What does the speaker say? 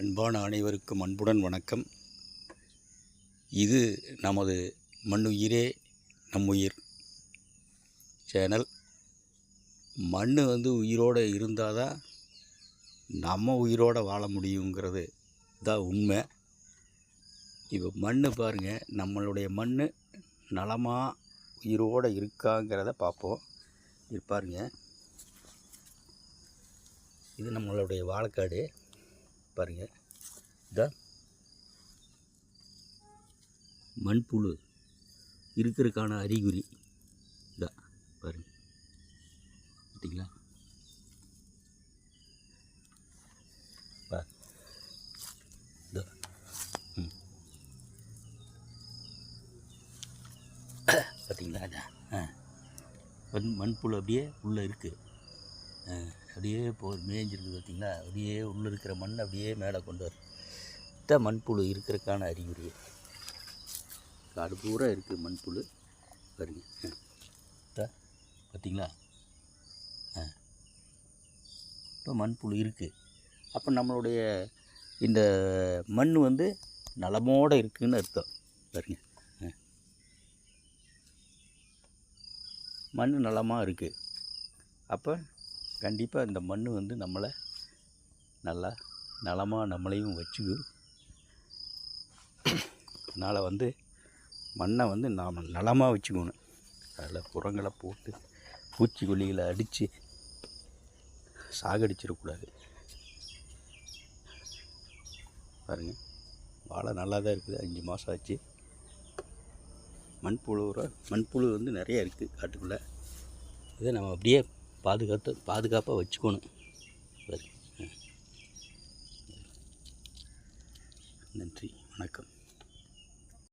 அன்பான அனைவருக்கும் அன்புடன் வணக்கம். இது நமது மண்ணுயிரே நம்முயிர் சேனல். மண் வந்து உயிரோடு இருந்தால் தான் நம்ம உயிரோடு வாழ முடியுங்கிறது தான் உண்மை. இப்போ மண் பாருங்கள் நம்மளுடைய மண் நலமாக உயிரோடு இருக்காங்கிறத பார்ப்போம். இது பாருங்கள் இது நம்மளுடைய வாழைக்காடு. பாருங்கள் இதான் மண்புழு இருக்கிறதுக்கான அறிகுறி. இதான் பாருங்க. பார்த்தீங்களா? ம். பார்த்தீங்களா? அதான் ஆ. மண்புழு அப்படியே உள்ளே இருக்குது அப்படியே போ மேய்ஞ்சிருக்கு பார்த்தீங்களா? அப்படியே உள்ளே இருக்கிற மண் அப்படியே மேலே கொண்டு வரும். இத்த மண்புழு இருக்கிறதுக்கான அறிகுறி. காடு பூரா இருக்குது மண்புழு பாருங்க பார்த்திங்களா பார்த்தீங்களா? ஆ. இப்போ மண்புழு இருக்குது அப்போ நம்மளுடைய இந்த மண் வந்து நலமோடு இருக்குதுன்னு அர்த்தம். பாருங்க. ஆ. மண் நலமாக இருக்குது அப்போ கண்டிப்பாக இந்த மண் வந்து நம்மளை நல்லா நலமாக நம்மளையும் வச்சுக்கும். அதனால் வந்து மண்ணை வந்து நாம் நலமாக வச்சுக்கணும். அதில் புறங்களை போட்டு பூச்சிக்கொல்லிகளை அடித்து சாகடிச்சிடக்கூடாது பாருங்கள் வாழை நல்லா தான் இருக்குது. அஞ்சு மாதம் ஆச்சு. மண்புழு உரம் மண்புழு வந்து நிறைய இருக்குது காட்டுக்குள்ளே. இதை நம்ம அப்படியே பாதுகாத்து பாதுகாப்பாக வச்சுக்கணும். சரி. நன்றி. வணக்கம்.